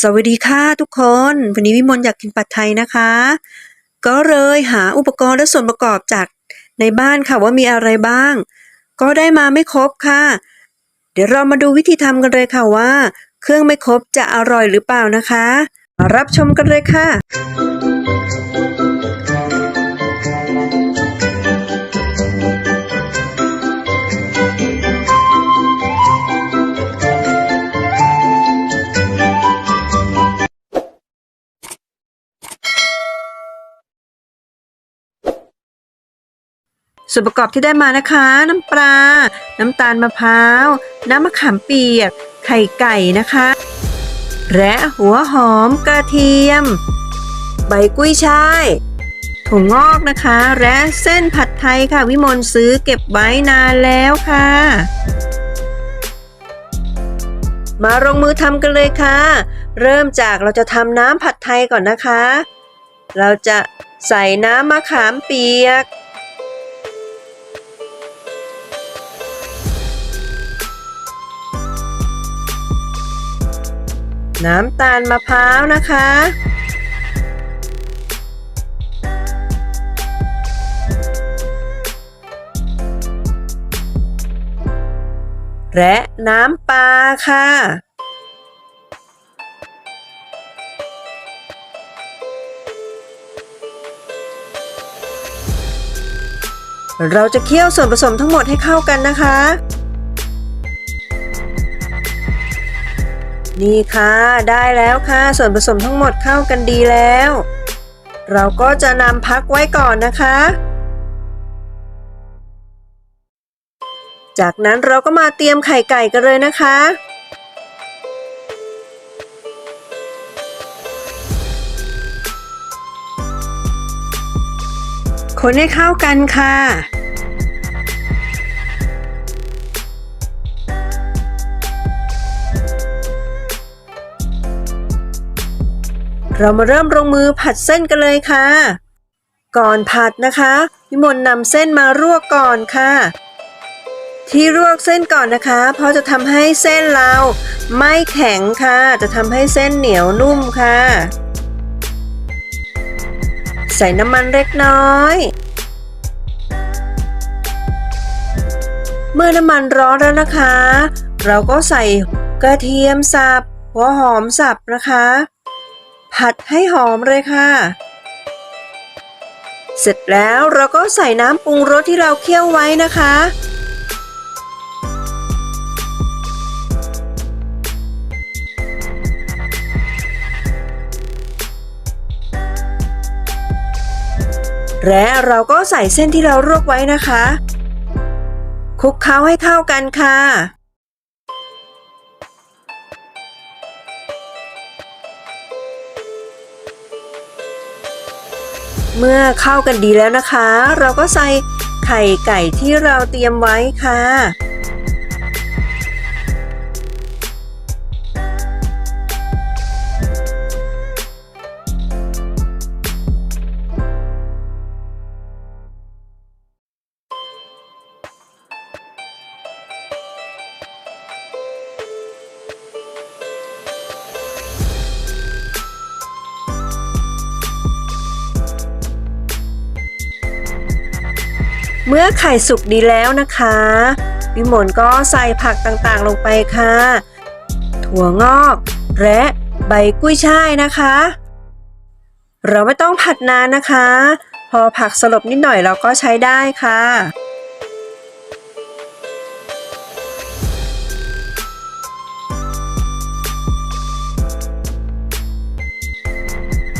สวัสดีค่ะทุกคน วันนี้วิมลอยากกินผัดไทยนะคะ ก็เลยหาอุปกรณ์และส่วนประกอบจากในบ้านค่ะว่ามีอะไรบ้าง ก็ได้มาไม่ครบค่ะ เดี๋ยวเรามาดูวิธีทำกันเลยค่ะว่า เครื่องไม่ครบจะอร่อยหรือเปล่านะคะ รับชมกันเลยค่ะ ส่วนประกอบที่ได้มานะคะ น้ำปลา น้ำตาลมะพร้าว น้ำมะขามเปียก ไข่ไก่นะคะ และหัวหอมกระเทียม ใบกุ้ยช่ายถั่วงอกนะคะ และเส้นผัดไทยค่ะ วิมลซื้อเก็บไว้นานแล้วค่ะ มาลงมือทำกันเลยค่ะ เริ่มจากเราจะทำน้ำผัดไทยก่อนนะคะ เราจะใส่น้ำมะขามเปียก น้ำตาลมะพร้าวนะคะ และน้ำปลาค่ะเราจะเคี่ยวส่วนผสมทั้งหมดให้เข้ากันนะคะ นี่ค่ะ ได้แล้วค่ะ ส่วนผสมทั้งหมดเข้ากันดีแล้ว เราก็จะนำพักไว้ก่อนนะคะ จากนั้นเราก็มาเตรียมไข่ไก่กันเลยนะคะ คนให้เข้ากันค่ะ เรามาเริ่มลงมือผัดเส้นกันเลยค่ะ ก่อนผัดนะคะวิมลนำเส้นมาลวกก่อนค่ะ ที่ลวกเส้นก่อนนะคะ เพราะจะทำให้เส้นเราไม่แข็งค่ะ จะทำให้เส้นเหนียวนุ่มค่ะ ใส่น้ำมันเล็กน้อยเมื่อน้ำมันร้อนแล้วนะคะ เราก็ใส่กระเทียมสับหัวหอมสับนะคะ ผัดให้หอมเลยค่ะ เสร็จแล้วเราก็ใส่น้ำปรุงรสที่เราเคี่ยวไว้นะคะ และเราก็ใส่เส้นที่เราลวกไว้นะคะคลุกเคล้าให้เข้ากันค่ะ เมื่อเข้ากันดีแล้วนะคะ เราก็ใส่ไข่ไก่ที่เราเตรียมไว้ค่ะ เมื่อไข่สุกดีแล้วนะคะ วิมลก็ใส่ผักต่างๆลงไปค่ะ ถั่วงอก และใบกุ้ยช่ายนะคะ เราไม่ต้องผัดนานนะคะ พอผักสลบนิดหน่อยเราก็ใช้ได้ค่ะ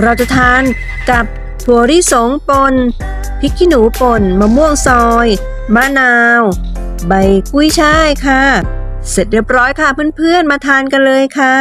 เราจะทานกับถั่วลิสงปน พริกขี้หนูป่น มะม่วงซอย มะนาว ใบกุ้ยช่ายค่ะ เสร็จเรียบร้อยค่ะเพื่อนๆ มาทานกันเลยค่ะ